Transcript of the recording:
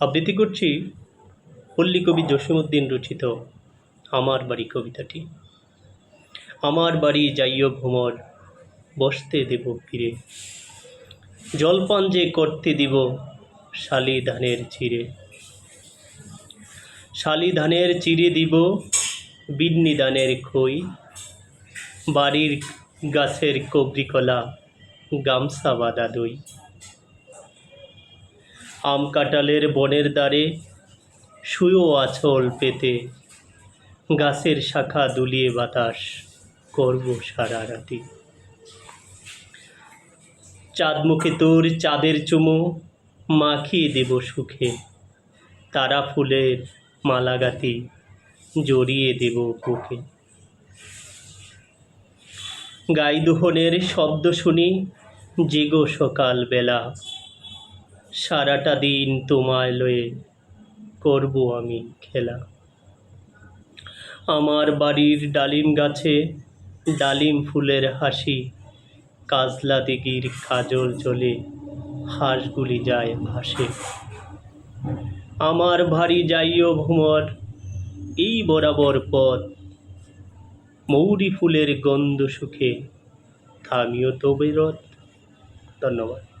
আবৃত্তি করছি পল্লী কবি জসীমউদ্দিন রচিত আমার বাড়ি কবিতাটি। আমার বাড়ি যাইও ভ্রমর, বসতে দেব ফিরে। জলপান যে করতে দিব শালি ধানের চিরে শালি ধানের চিরে দিব বিন্নি দানের খই। বাড়ির গাছের কবরিকলা গামছা বাঁধা দই। আম কাঁঠালের বনের দ্বারে শুয়েও আছল পেতে। গাছের শাখা দুলিয়ে বাতাস করব সারা রাতি। চাঁদ মুখে তোর চাঁদের চুমো মাখিয়ে দেব সুখে। তারা ফুলের মালাগাতি জড়িয়ে দেব বুকে। গাই দোহনের শব্দ শুনি জেগো সকাল বেলা সারাটা দিন তোমায় লয়ে করব আমি খেলা। আমার বাড়ির ডালিম গাছে ডালিম ফুলের হাসি, কাজলা দিঘির কাজল জলে হাঁসগুলি যায় ভাসে। আমার ভারী যাইও ভ্রমর এই বরাবর পথ, মৌরি ফুলের গন্ধ সুখে, থামিও তবে রথ। ধন্যবাদ।